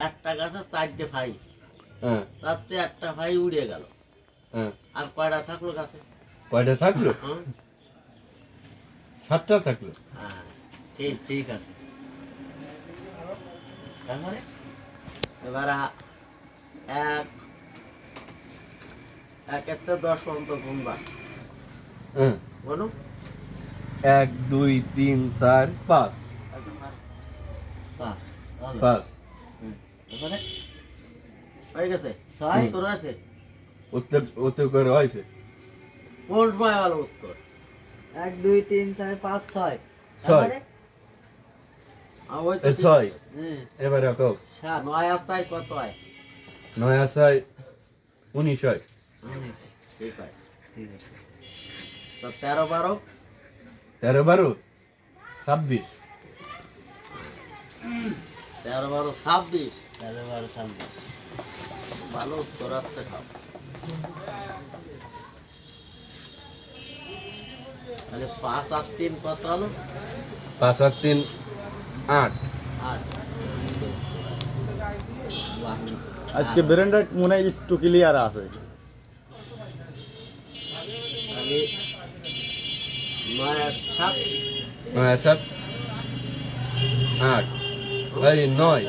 একটা গাছে চারটে ফাই। হ্যাঁ। তাতে একটা ফাই উড়ে গেল। হ্যাঁ। আর কয়টা থাকল গাছে? কয়টা থাকল? সাতটা থাকল। হ্যাঁ ঠিক ঠিক আছে। তারপরে? এবার এক একের তো দশ পর্যন্ত গুনবা হ্যাঁ। বলো এক দুই তিন চার পাঁচ। পাঁচ। পাঁচ এবারে হয়ে গেছে? ছয়। উত্তর আছে? উত্তর উত্তর করে হয়েছে। কোন সময় উত্তর? এক দুই তিন চার পাঁচ ছয়। ছয়। এ ছয়। হুম। এবারে কত সাত। নয় আর চার কত হয়? নয় আসায় উনিশ হয়। ঠিক আছে। ঠিক আছে। তো তেরো বারো? তেরো বারো? ছাব্বিশ। তেরো বারো ছাব্বিশ। তেরো বারো ছাব্বিশ। ভালো উত্তর আছে খাও। তাহলে পাঁচ আর তিন কত হলো? পাঁচ আর তিন আট। আট। আজকে ব্রেনটা মনে হয় একটু ক্লিয়ার আছে। তাহলে নয় আর সাত। নয় আর সাত আট। এই নয়।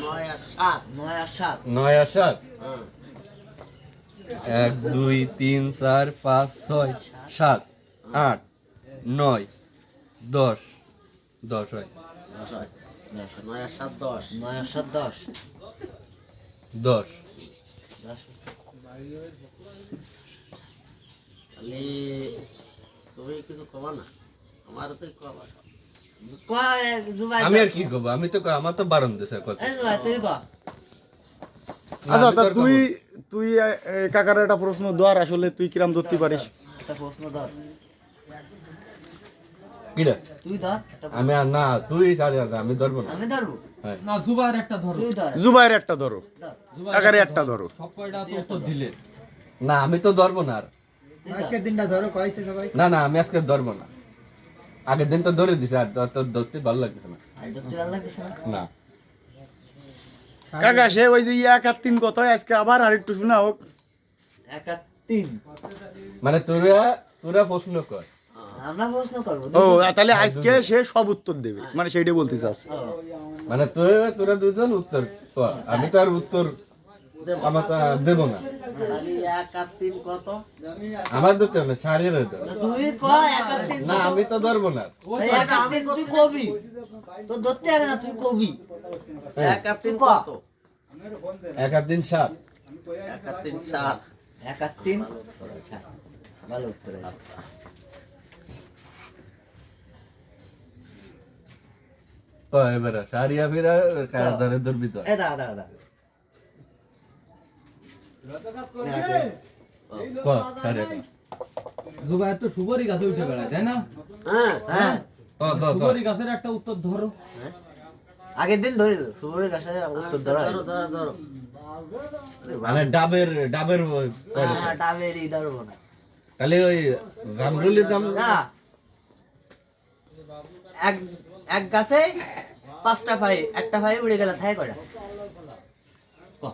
নয় আর সাত। নয় আর সাত। নয় আর সাত? হ্যাঁ। এক দুই তিন চার পাঁচ ছয় সাত আট নয় দশ। দশ হয়। দশ হয়। নয় আর সাত দশ। নয় আর সাত দশ। দশ। তুমি কিছু কমা না? আমার তো জুবাই আমি আর কি করব আমি তো আমার তো বারণ দিছে কথা আচ্ছা তা তুই তুই কাকার একটা প্রশ্ন দর আসলে তুই কিরাম ধরতে পারিস প্রশ্ন ধর কিরা? তুই ধর আমি আর না তুই সাড়ে আমি ধরবো না আমি ধরবো হ্যাঁ। না জুবাইর একটা ধরো তুই ধর একটা ধরো কাকারে একটা ধরো সব কয়টা তো উত্তর দিলে না আমি তো ধরবো না আর তুই ধর। না না আমি আজকে ধরবো না আগের দিন তো ধরে দিছে আর তোর- ধরতে ভালো লাগছে না। না? কাকা সে ওই যে এক আর তিন কথা আজকে আবার আর একটু শোনা হোক। এক আর তিন। মানে তোরা তোরা প্রশ্ন কর। আমরা প্রশ্ন করব ও তাহলে আজকে সে সব উত্তর দেবে। মানে সেইটা বলতে চাস। মানে তোরা তোরা দুজন উত্তর আমি তো আর উত্তর আমার তো না। ধরতে হবে। তো না আমি তো ধরবো না। তাই কবি। তোর ধরতে হবে না তুই কবি। হ্যাঁ, এক আর তিন কত? এক সাত। এক আর তিন সাত। এক আর তিন? আচ্ছা, ভালো উত্তর আছে। ও সারিয়া ফিরা কারা ধরে ধরবি তো? এ দাঁড়া দাঁড়া। তো সুবরি গাছে উঠে বেড়ায় তাই না? হ্যাঁ হ্যাঁ। গাছের একটা উত্তর ধরো। আগের দিন ধরে সুরের কাছে উত্তর ধরা ধরো মানে ডাবের ডাবের? হ্যাঁ ডাবেরই ধরবো না। তাহলে ওই জামরুলি দাম না। এক এক গাছে পাঁচটা ভাই একটা ভাই উড়ে গেল থাকে কয়টা? ক।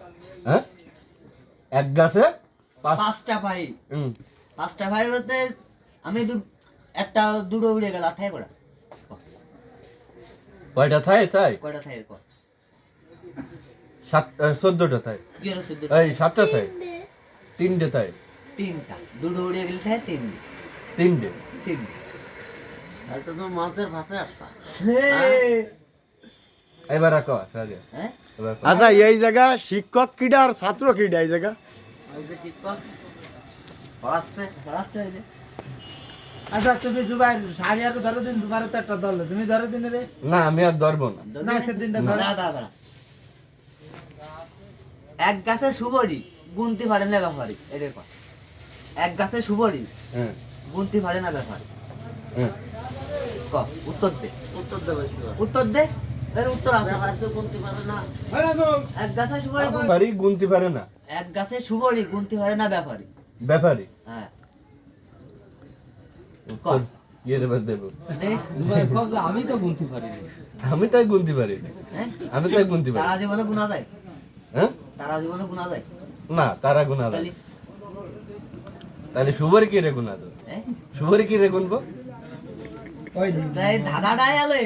হ্যাঁ? এক গাছে পাঁচটা ভাই। পাঁচটা ভাই বলতে আমি দু একটা দুটো উড়ে গেল থাকে কয়টা কয়টা থাই? থাই? কয়টা ক? সাত চোদ্দটা থাই। চোদ্দ এই সাতটা থাই। তিনটে। থাই। তিনটা। দুটো উড়ে গেলে থাকে তিন তিনটে। তিন তাহলে তো মাছের ভাতে আসতা। এবার হ্যাঁ। আচ্ছা এই জায়গা শিক্ষক কিডা আর ছাত্র কিডা এই জায়গা? ওই যে শিক্ষক পড়াচ্ছে। পড়াচ্ছে ওই যে। আচ্ছা তুমি জুবাই সারিয়াকে ধরো দিন তোমারও তো একটা দল তুমি ধরো দিন রে? না আমি আর ধরবো না। না সেদিনটা ধরো। দাঁড়া, দাঁড়া, দাঁড়া। এক গাছে সুবরি গুনতি পারে না ব্যাপারি। এটাই কর এক গাছে সুবরি হ্যাঁ। গুনতি পারে না ব্যাপারি। হ্যাঁ। ক উত্তর দে। উত্তর দেবে উত্তর দে। এর উত্তর আছে ব্যাপার তো পারে না। এক গাছে সুবরি গুন- গুনতে পারে না? এক গাছে সুবরি গুনতি পারে না ব্যাপারি? ব্যাপারী? হ্যাঁ। আমি তো গুনতে পারিনি। আমি তাই গুনতে পারি হ্যাঁ? আমি তাই গুনতে পারি তারা জীবনে গুনা যায়? হ্যাঁ? তারা জীবনে গুনা যায়? না তারা গুনা দেয় তাহলে? শুভর কি রে গুনা তো হ্যাঁ? শুভর কি রে গুনবো? ওই আলে।